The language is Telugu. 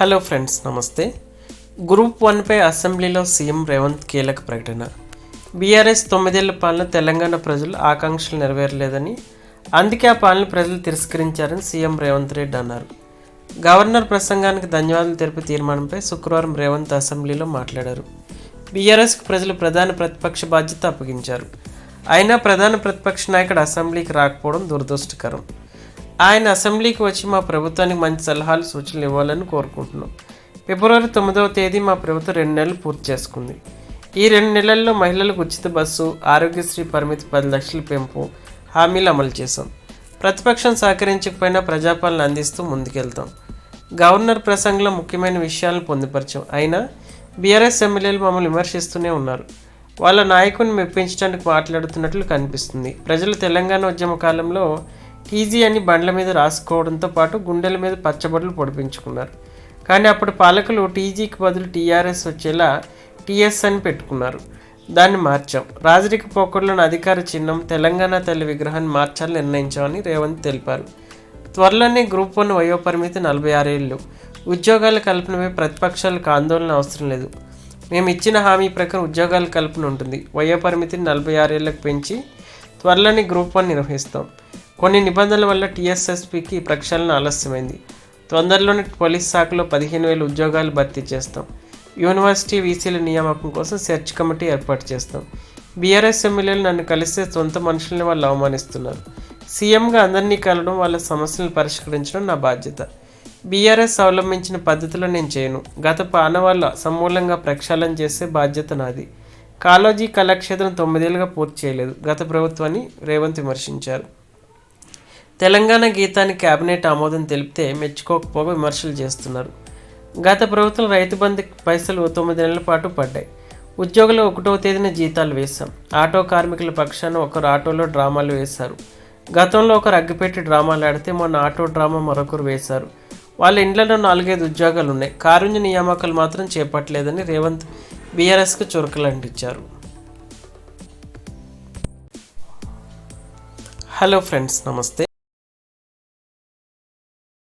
హలో ఫ్రెండ్స్ నమస్తే. గ్రూప్ వన్పై అసెంబ్లీలో సీఎం రేవంత్ కీలక ప్రకటన. బీఆర్ఎస్ తొమ్మిదేళ్ళ పాలన తెలంగాణ ప్రజలు ఆకాంక్షలు నెరవేరలేదని అందుకే ఆ పాలన ప్రజలు తిరస్కరించారని సీఎం రేవంత్ రెడ్డి అన్నారు. గవర్నర్ ప్రసంగానికి ధన్యవాదాలు తెలిపే తీర్మానంపై శుక్రవారం రేవంత్ అసెంబ్లీలో మాట్లాడారు. బీఆర్ఎస్కు ప్రజలు ప్రధాన ప్రతిపక్ష బాధ్యత అప్పగించారు. అయినా ప్రధాన ప్రతిపక్ష నాయకుడు అసెంబ్లీకి రాకపోవడం దురదృష్టకరం. ఆయన అసెంబ్లీకి వచ్చి మా ప్రభుత్వానికి మంచి సలహాలు సూచనలు ఇవ్వాలని కోరుకుంటున్నాం. ఫిబ్రవరి తొమ్మిదవ తేదీ మా ప్రభుత్వం రెండు నెలలు పూర్తి చేసుకుంది. ఈ రెండు నెలల్లో మహిళలకు ఉచిత బస్సు ఆరోగ్యశ్రీ పరిమితి పది లక్షల పెంపు హామీలు అమలు చేశాం. ప్రతిపక్షం సహకరించకపోయినా ప్రజాపాలన అందిస్తూ ముందుకెళ్తాం. గవర్నర్ ప్రసంగంలో ముఖ్యమైన విషయాలను పొందుపరచాం. అయినా బీఆర్ఎస్ ఎమ్మెల్యేలు మమ్మల్ని విమర్శిస్తూనే ఉన్నారు. వాళ్ళ నాయకుని మెప్పించడానికి మాట్లాడుతున్నట్లు కనిపిస్తుంది. ప్రజలు తెలంగాణ ఉద్యమ కాలంలో టీజీ అని బండ్ల మీద రాసుకోవడంతో పాటు గుండెల మీద పచ్చబడులు పొడిపించుకున్నారు. కానీ అప్పుడు పాలకులు టీజీకి బదులు టీఆర్ఎస్ వచ్చేలా టీఎస్ అని పెట్టుకున్నారు. దాన్ని మార్చాం. రాజరిక పోకడలోని అధికార చిహ్నం తెలంగాణ తల్లి విగ్రహాన్ని మార్చాలని నిర్ణయించామని రేవంత్ తెలిపారు. త్వరలోనే గ్రూప్ వన్ వయోపరిమితి నలభై ఆరేళ్ళు ఉద్యోగాల కల్పనపై ప్రతిపక్షాలకు ఆందోళన అవసరం లేదు. మేము ఇచ్చిన హామీ ప్రకారం ఉద్యోగాల కల్పన ఉంటుంది. వయోపరిమితిని నలభై ఆరేళ్ళకు పెంచి త్వరలోనే గ్రూప్ వన్ నిర్వహిస్తాం. కొన్ని నిబంధనల వల్ల టీఎస్ఎస్పికి ప్రక్షాళన ఆలస్యమైంది. తొందరలోనే పోలీస్ శాఖలో పదిహేను వేల ఉద్యోగాలు భర్తీ చేస్తాం. యూనివర్సిటీ వీసీల నియామకం కోసం సెర్చ్ కమిటీ ఏర్పాటు చేస్తాం. బీఆర్ఎస్ ఎమ్మెల్యేలు నన్ను కలిస్తే సొంత మనుషుల్ని వాళ్ళు అవమానిస్తున్నారు. సీఎంగా అందరినీ కలవడం వాళ్ళ సమస్యలను పరిష్కరించడం నా బాధ్యత. బీఆర్ఎస్ అవలంబించిన పద్ధతిలో నేను చేయను. గత పానవాళ్ళ సమూలంగా ప్రక్షాళన చేసే బాధ్యత నాది. కాలోజీ కళాక్షేత్రం తొమ్మిదేళ్ళుగా పూర్తి చేయలేదు. గత ప్రభుత్వాన్ని రేవంత్ విమర్శించారు. తెలంగాణ గీతాన్ని కేబినెట్ ఆమోదం తెలిపితే మెచ్చుకోకపోగా విమర్శలు చేస్తున్నారు. గత ప్రభుత్వం రైతు బంధు పైసలు తొమ్మిది నెలల పాటు పడ్డాయి. ఉద్యోగులు ఒకటవ తేదీన జీతాలు వేశాం. ఆటో కార్మికుల పక్షాన ఒకరు ఆటోలో డ్రామాలు వేశారు. గతంలో ఒకరు అగ్గిపెట్టి డ్రామాలు ఆడితే మొన్న ఆటో డ్రామా మరొకరు వేశారు. వాళ్ళ ఇండ్లలో నాలుగైదు ఉద్యోగాలు ఉన్నాయి కారుణ్య నియామకాలు మాత్రం చేపట్టలేదని రేవంత్ బీఆర్ఎస్కు చురకలు అంటించారు హలో ఫ్రెండ్స్ నమస్తే.